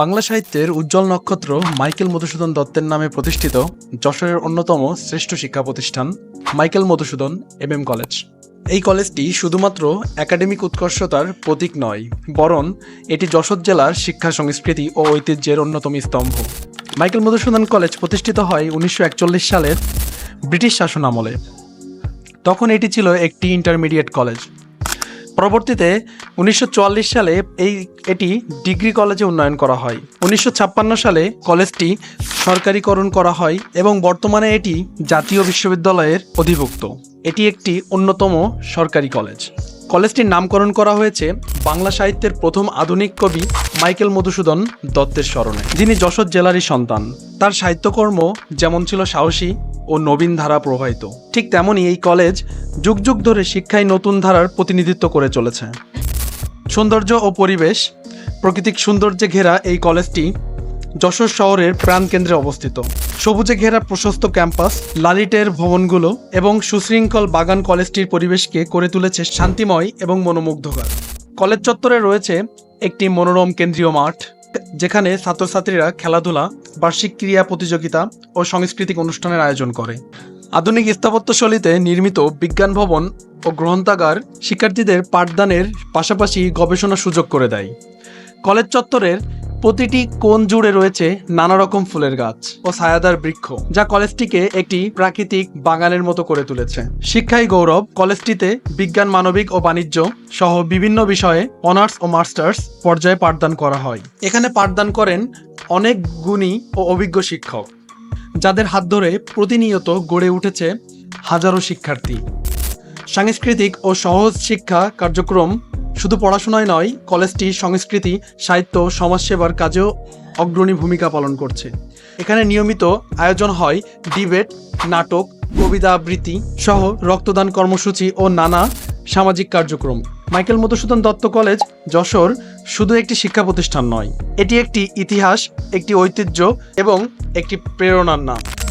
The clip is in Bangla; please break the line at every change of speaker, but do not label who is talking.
বাংলা সাহিত্যের উজ্জ্বল নক্ষত্র মাইকেল মধুসূদন দত্তের নামে প্রতিষ্ঠিত যশোরের অন্যতম শ্রেষ্ঠ শিক্ষা প্রতিষ্ঠান Michael Madhusudan M M college এই কলেজটি শুধুমাত্র একাডেমিক উৎকর্ষতার প্রতীক নয় বরং এটি যশোর জেলার শিক্ষা সংস্কৃতি ও ঐতিহ্যের অন্যতম স্তম্ভ মাইকেল মধুসূদন কলেজ প্রতিষ্ঠিত হয় উনিশশো সালের ব্রিটিশ শাসন আমলে তখন এটি ছিল একটি ইন্টারমিডিয়েট কলেজ পরবর্তীতে উনিশশো সালে এই এটি ডিগ্রি কলেজে উন্নয়ন করা হয় উনিশশো সালে কলেজটি সরকারিকরণ করা হয় এবং বর্তমানে এটি জাতীয় বিশ্ববিদ্যালয়ের অধিভুক্ত এটি একটি অন্যতম সরকারি কলেজ কলেজটির নামকরণ করা হয়েছে বাংলা সাহিত্যের প্রথম আধুনিক কবি মাইকেল মধুসূদন দত্তের স্মরণে যিনি যশোর জেলারই সন্তান তার সাহিত্যকর্ম যেমন ছিল সাহসী ও নবীন ধারা প্রবাহিত ঠিক তেমনই এই কলেজ যুগ যুগ ধরে শিক্ষায় নতুন ধারার প্রতিনিধিত্ব করে চলেছে সৌন্দর্য ও পরিবেশ প্রাকৃতিক সৌন্দর্যে ঘেরা এই কলেজটি যশোর শহরের প্রাণকেন্দ্রে অবস্থিত সবুজে ঘেরা প্রশস্ত ক্যাম্পাস লালিটের ভবনগুলো এবং সুশৃঙ্খল বাগান কলেজটির পরিবেশকে করে তুলেছে শান্তিময় এবং মনোমুগ্ধকর কলেজ চত্বরে রয়েছে একটি মনোরম কেন্দ্রীয় মাঠ যেখানে ছাত্রছাত্রীরা খেলাধুলা বার্ষিক ক্রীড়া প্রতিযোগিতা ও সাংস্কৃতিক অনুষ্ঠানের আয়োজন করে আধুনিক স্থাপত্যশৈলীতে নির্মিত বিজ্ঞান ভবন ও গ্রন্থাগার শিক্ষার্থীদের পাঠদানের পাশাপাশি গবেষণা সুযোগ করে দেয় কলেজ চত্বরের প্রতিটি কোণ জুড়ে রয়েছে নানা রকম ফুলের গাছ ও ছায়াদার বৃক্ষ যা কলেজটিকে একটি প্রাকৃতিক বাগানের মতো করে তুলেছে শিক্ষাই গৌরব কলেজটিতে বিজ্ঞান মানবিক ও বাণিজ্য সহ বিভিন্ন বিষয়ে অনার্স ও মাস্টার্স পর্যায়ে পাঠদান করা হয় এখানে পাঠদান করেন অনেক গুণী ও অভিজ্ঞ শিক্ষক যাদের হাত ধরে প্রতিনিয়ত গড়ে উঠেছে হাজারো শিক্ষার্থী সাংস্কৃতিক ও সহজ শিক্ষা কার্যক্রম শুধু পড়াশোনায় নয় কলেজটি সংস্কৃতি সাহিত্য সমাজসেবার কাজেও অগ্রণী ভূমিকা পালন করছে এখানে নিয়মিত আয়োজন হয় ডিবেট নাটক কবিতা আবৃত্তি সহ রক্তদান কর্মসূচি ও নানা সামাজিক কার্যক্রম মাইকেল মধুসূদন দত্ত কলেজ যশোর শুধু একটি শিক্ষা প্রতিষ্ঠান নয় এটি একটি ইতিহাস একটি ঐতিহ্য এবং একটি প্রেরণার নাম